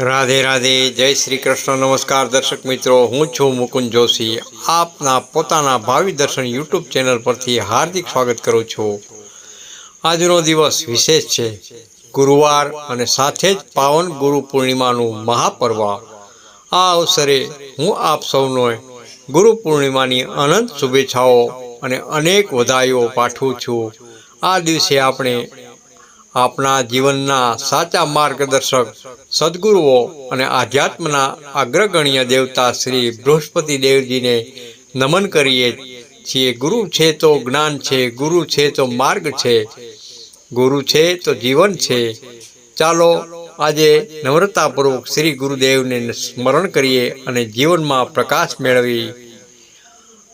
રાધે રાધે, જય શ્રી કૃષ્ણ. નમસ્કાર દર્શક મિત્રો, હું છું મુકુંદ જોશી. આપના પોતાના ભાવિ દર્શન યુટ્યુબ ચેનલ પરથી હાર્દિક સ્વાગત કરું છું. આજનો દિવસ વિશેષ છે. ગુરુવાર અને સાથે જ પાવન ગુરુ પૂર્ણિમાનું મહાપર્વ. આ અવસરે હું આપ સૌનો ગુરુ પૂર્ણિમાની અનંત શુભેચ્છાઓ અને અનેક વધાઈઓ પાઠવું છું. આ દિવસે આપણે આપણા જીવનના સાચા માર્ગદર્શક, સદગુરુઓ અને આધ્યાત્મના અગ્રગણ્ય દેવતા શ્રી બૃહસ્પતિ દેવજીને નમન કરીએ છીએ. ગુરુ છે તો જ્ઞાન છે, ગુરુ છે તો માર્ગ છે, ગુરુ છે તો જીવન છે. ચાલો આજે નમ્રતાપૂર્વક શ્રી ગુરુદેવને સ્મરણ કરીએ અને જીવનમાં પ્રકાશ મેળવી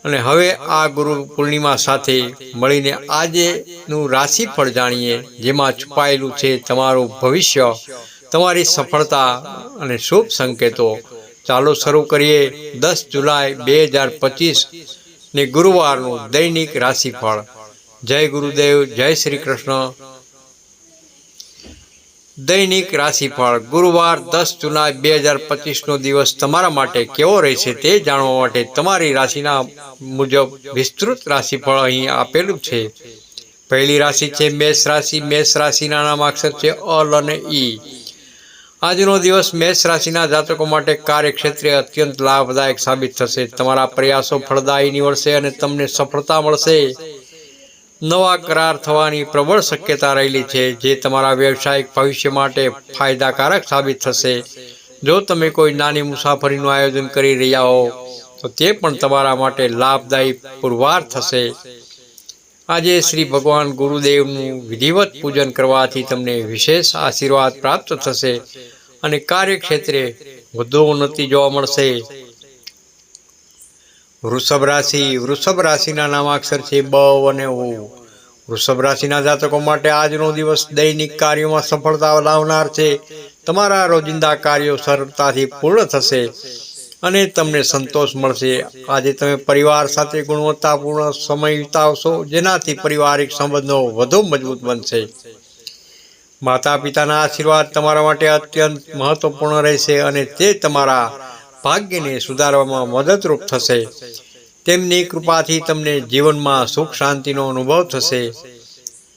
અને હવે આ ગુરુ પૂર્ણિમા સાથે મળીને આજેનું રાશિફળ જાણીએ, જેમાં છુપાયેલું છે તમારું ભવિષ્ય, તમારી સફળતા અને શુભ સંકેતો. ચાલો શરૂ કરીએ. દસ જુલાઈ બે હજાર પચીસ ને ગુરુવારનું દૈનિક રાશિફળ. જય ગુરુદેવ, જય શ્રી કૃષ્ણ. દૈનિક રાશિફળ. ગુરુવાર દસ જુલાઈ બે હજાર પચીસનો દિવસ તમારા માટે કેવો રહેશે તે જાણવા માટે તમારી રાશિના મુજબ વિસ્તૃત રાશિફળ અહીં આપેલું છે. પહેલી રાશિ છે મેષ રાશિ. મેષ રાશિના નામ અક્ષર છે અલ અને ઈ. આજનો દિવસ મેષ રાશિના જાતકો માટે કાર્યક્ષેત્રે અત્યંત લાભદાયક સાબિત થશે. તમારા પ્રયાસો ફળદાયી નીવડશે અને તમને સફળતા મળશે. નવા કરાર થવાની પ્રબળ શક્યતા રહેલી છે, જે તમારા વ્યવસાયિક ભવિષ્ય માટે ફાયદાકારક સાબિત થશે. જો તમે કોઈ નાની મુસાફરીનું આયોજન કરી રહ્યા હો, તો તે પણ તમારા માટે લાભદાયી પુરવાર થશે. આજે શ્રી ભગવાન ગુરુદેવનું વિધિવત પૂજન કરવાથી તમને વિશેષ આશીર્વાદ પ્રાપ્ત થશે અને કાર્યક્ષેત્રે વધુ ઉન્નતિ જોવા મળશે. વૃષભ રાશિ, વૃષભ રાશિના નામાક્ષર છે બ અને ઓ વૃષભ રાશિના જાતકો માટે આજનો દિવસ દૈનિક કાર્યોમાં સફળતા લાવનાર છે. તમારા રોજિંદા કાર્યો સરળતાથી પૂર્ણ થશે અને તમને સંતોષ મળશે. આજે તમે પરિવાર સાથે ગુણવત્તાપૂર્ણ સમય વિતાવશો, જેનાથી પારિવારિક સંબંધો વધુ મજબૂત બનશે. માતા પિતાના આશીર્વાદ તમારા માટે અત્યંત મહત્વપૂર્ણ રહેશે અને તે તમારા ભાગ્યને સુધારવામાં મદદરૂપ થશે. તેમની કૃપાથી તમને જીવનમાં સુખ શાંતિનો અનુભવ થશે.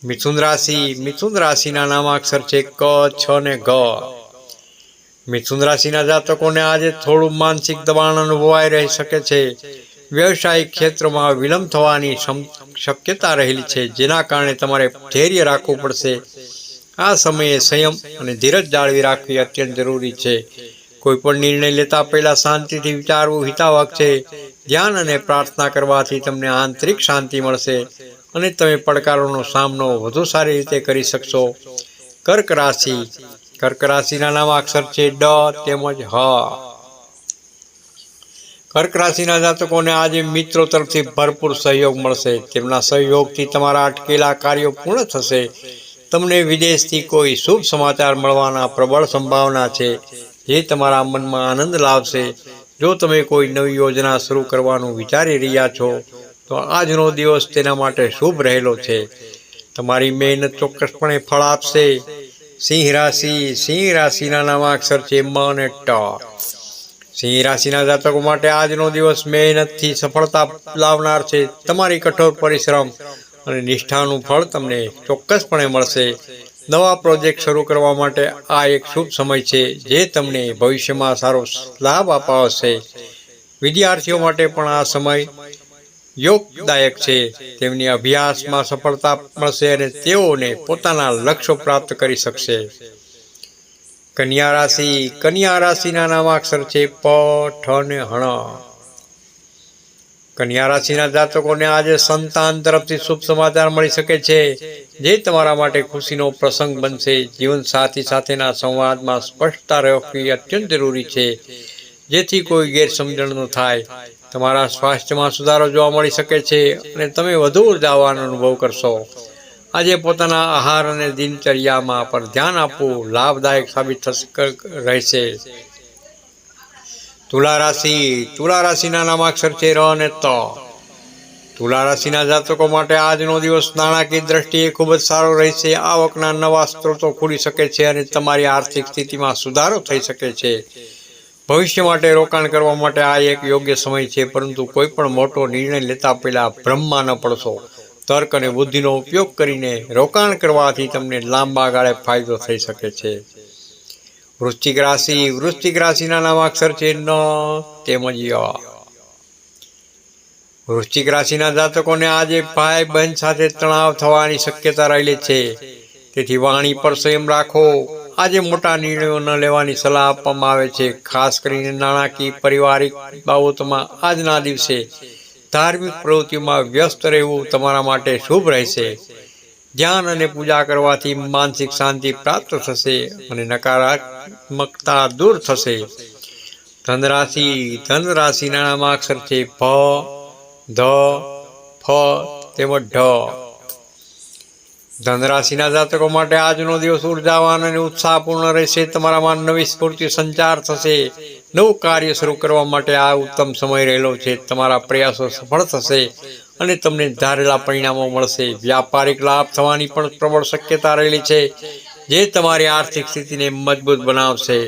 મિથુન રાશિ, મિથુન રાશિના નામાક્ષર છે ક, છ ને ગ મિથુન રાશિના જાતકોને આજે થોડું માનસિક દબાણ અનુભવાઈ રહી શકે છે. વ્યવસાયિક ક્ષેત્રમાં વિલંબ થવાની શક્યતા રહેલી છે, જેના કારણે તમારે ધૈર્ય રાખવું પડશે. આ સમયે સંયમ અને ધીરજ જાળવી રાખવી અત્યંત જરૂરી છે. કોઈ પણ નિર્ણય લેતા પહેલા શાંતિથી વિચારવું હિતાવક છે. ધ્યાન અને પ્રાર્થના કરવાથી તમને આંતરિક શાંતિ મળશે અને તમે પડકારોનો સામનો વધુ સારી રીતે કરી શકશો. કર્ક રાશિ. કર્ક રાશિના નામ અક્ષર છે ડ તેમજ હ. કર્ક રાશિના જાતકોને આજે મિત્રો તરફથી ભરપૂર સહયોગ મળશે. તેમના સહયોગથી તમારા અટકેલા કાર્યો પૂર્ણ થશે. તમને વિદેશથી કોઈ શુભ સમાચાર મળવાના પ્રબળ સંભાવના છે. જે તમારા મનમાં આનંદ લાવશે. જો તમે કોઈ નવી યોજના શરૂ કરવાનું વિચારી રહ્યા છો, તો આજનો દિવસ તેના માટે શુભ રહેલો છે. તમારી મહેનત ચોક્કસપણે ફળ આપશે. સિંહ રાશિ, સિંહ રાશિના નામાક્ષર છે મ અને ટ. સિંહ રાશિના જાતકો માટે આજનો દિવસ મહેનતથી સફળતા લાવનાર છે. તમારી કઠોર પરિશ્રમ અને નિષ્ઠાનું ફળ તમને ચોક્કસપણે મળશે. નવા પ્રોજેક્ટ શરૂ કરવા માટે આ એક શુભ સમય છે જે તમને ભવિષ્યમાં સારો લાભ અપાવશે. વિદ્યાર્થીઓ માટે પણ આ સમય યોગદાયક છે. તેમની અભ્યાસમાં સફળતા મળશે અને તેઓને પોતાના લક્ષ્યો પ્રાપ્ત કરી શકશે. કન્યા રાશિ, કન્યા રાશિના નામાક્ષર છે, પ, ઠ ને હણ કન્યા રાશિના જાતકોને આજે સંતાન તરફથી શુભ સમાચાર મળી શકે છે, જે તમારા માટે ખુશીનો પ્રસંગ બનશે. જીવન સાથી સાથેના સંવાદમાં સ્પષ્ટતા રાખવી અત્યંત જરૂરી છે, જેથી કોઈ ગેરસમજણ ન થાય. તમારા સ્વાસ્થ્યમાં સુધારો જોવા મળી શકે છે અને તમે વધુ ઉર્જાવાનો અનુભવ કરશો. આજે પોતાના આહાર અને દિનચર્યામાં પર ધ્યાન આપવું લાભદાયક સાબિત રહેશે. તુલા રાશિ તુલા રાશિના નામાક્ષર છે ર અને ત. તુલા રાશિના જાતકો માટે આજનો દિવસ નાણાકીય દ્રષ્ટિએ ખૂબ જ સારો રહેશે. આવકના નવા સ્ત્રોતો ખુલી શકે છે અને તમારી આર્થિક સ્થિતિમાં સુધારો થઈ શકે છે. ભવિષ્ય માટે રોકાણ કરવા માટે આ એક યોગ્ય સમય છે, પરંતુ કોઈ પણ મોટો નિર્ણય લેતા પહેલાં બ્રહ્મમાં ન પડશો. તર્ક અને બુદ્ધિનો ઉપયોગ કરીને રોકાણ કરવાથી તમને લાંબા ગાળે ફાયદો થઈ શકે છે. વૃશ્ચિક રાશિ વૃશ્ચિક રાશિના નામાક્ષર છે ન, તેમજ ય. વૃશ્ચિક રાશિના જાતકોને આજે ભાઈ બહેન સાથે તણાવ થવાની શક્યતા રહેલી છે. તેથી વાણી પર સંયમ રાખો. આજે મોટા નિર્ણયો ન લેવાની સલાહ આપવામાં આવે છે. ખાસ કરીને નાણાકીય પારિવારિક બાબતોમાં આજના દિવસે ધાર્મિક પ્રવૃત્તિઓમાં વ્યસ્ત રહેવું તમારા માટે શુભ રહેશે. ધ્યાન અને પૂજા કરવાથી માનસિક શાંતિ પ્રાપ્ત થશે અને નકારાત્મકતા દૂર થશે. ધનરાશિ, ધનરાશિના નામાક્ષર છે ભ, ધ, ફ, તેમજ ઢ. ધનરાશિના જાતકો માટે આજનો દિવસ ઉર્જાવાન અને ઉત્સાહપૂર્ણ રહેશે. તમારામાં નવી સ્ફૂર્તિ સંચાર થશે. નવું કાર્ય શરૂ કરવા માટે આ ઉત્તમ સમય રહેલો છે. તમારા પ્રયાસો સફળ થશે. અને તમને ધારેલા પરિણામો મળશે. વ્યાપારિક લાભ થવાની પણ પ્રબળ શક્યતા રહેલી છે, જે તમારી આર્થિક સ્થિતિને મજબૂત બનાવશે.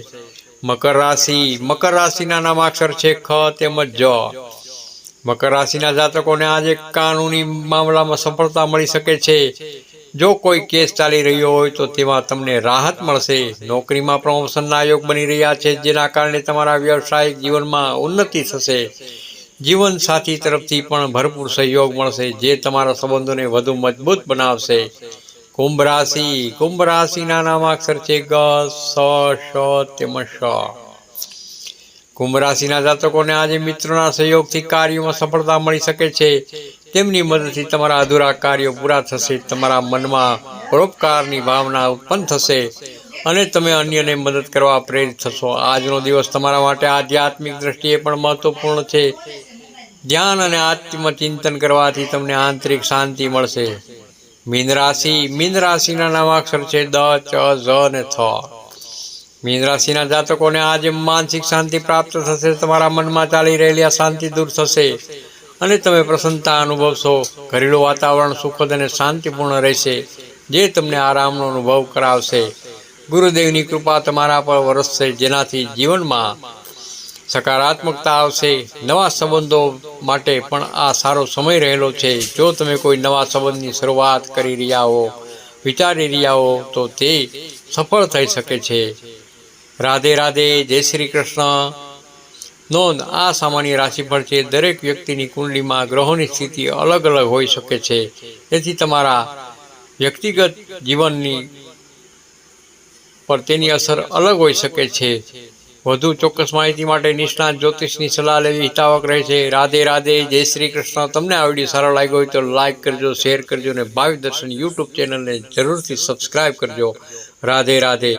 મકર રાશિ, મકર રાશિના નામાક્ષર છે ખ તેમજ જ. મકર રાશિના જાતકોને આજે કાનૂની મામલામાં સફળતા મળી શકે છે. જો કોઈ કેસ ચાલી રહ્યો હોય તો તેમાં તમને રાહત મળશે. નોકરીમાં પ્રમોશનના યોગ બની રહ્યા છે, જેના કારણે તમારા વ્યવસાયિક જીવનમાં ઉન્નતિ થશે. જીવન સાથી તરફથી પણ ભરપૂર સહયોગ મળશે, જે તમારા સંબંધોને વધુ મજબૂત બનાવશે. કુંભ રાશિ, કુંભ રાશિના નામાક્ષર છે ગ, સ શ તેમજ શ કુંભ રાશિના જાતકોને આજે મિત્રોના સહયોગથી કાર્યોમાં સફળતા મળી શકે છે. તેમની મદદથી તમારા અધૂરા કાર્યો પૂરા થશે, તમારા મનમાં પરોપકારની ભાવના ઉત્પન્ન થશે અને તમે અન્યને મદદ કરવા પ્રેરિત થશો. આજનો દિવસ તમારા માટે આધ્યાત્મિક દ્રષ્ટિએ પણ મહત્વપૂર્ણ છે. ધ્યાન અને આત્મચિંતન કરવાથી તમને આંતરિક શાંતિ મળશે. મીન રાશિ, મીન નામાક્ષર છે દ, ચ, ઝ અને થ. મીન રાશિના જાતકોને આજે માનસિક શાંતિ પ્રાપ્ત થશે, તમારા મનમાં ચાલી રહેલી આ શાંતિ દૂર થશે અને તમે પ્રસન્નતા અનુભવશો, ઘરેલું વાતાવરણ સુખદ અને શાંતિપૂર્ણ રહેશે, જે તમને આરામનો અનુભવ કરાવશે. ગુરુદેવની કૃપા તમારા પર વરસશે, જેનાથી જીવનમાં સકારાત્મકતા આવશે, નવા સંબંધો માટે પણ આ સારો સમય રહેલો છે. જો તમે કોઈ નવા સંબંધની શરૂઆત કરી રહ્યા હો, વિચારી રહ્યા હો, તો તે સફળ થઈ શકે છે. રાધે રાધે, જય શ્રી કૃષ્ણ. નોંધ, આ સામાન્ય રાશિફળ છે. દરેક વ્યક્તિની કુંડલીમાં ગ્રહોની સ્થિતિ અલગ અલગ હોઈ શકે છે. તેથી તમારા વ્યક્તિગત જીવનની પર તેની અસર અલગ હોઈ શકે છે. વધુ ચોક્કસ માહિતી માટે નિષ્ણાત જ્યોતિષની સલાહ લેવી હિતાવક રહે છે. રાધે રાધે, જય શ્રી કૃષ્ણ. તમને આ વીડિયો સારો લાગ્યો હોય તો લાઇક કરજો શેર કરજો અને ભાવિ દર્શન યુટ્યુબ ચેનલને જરૂરથી સબસ્ક્રાઈબ કરજો. રાધે રાધે.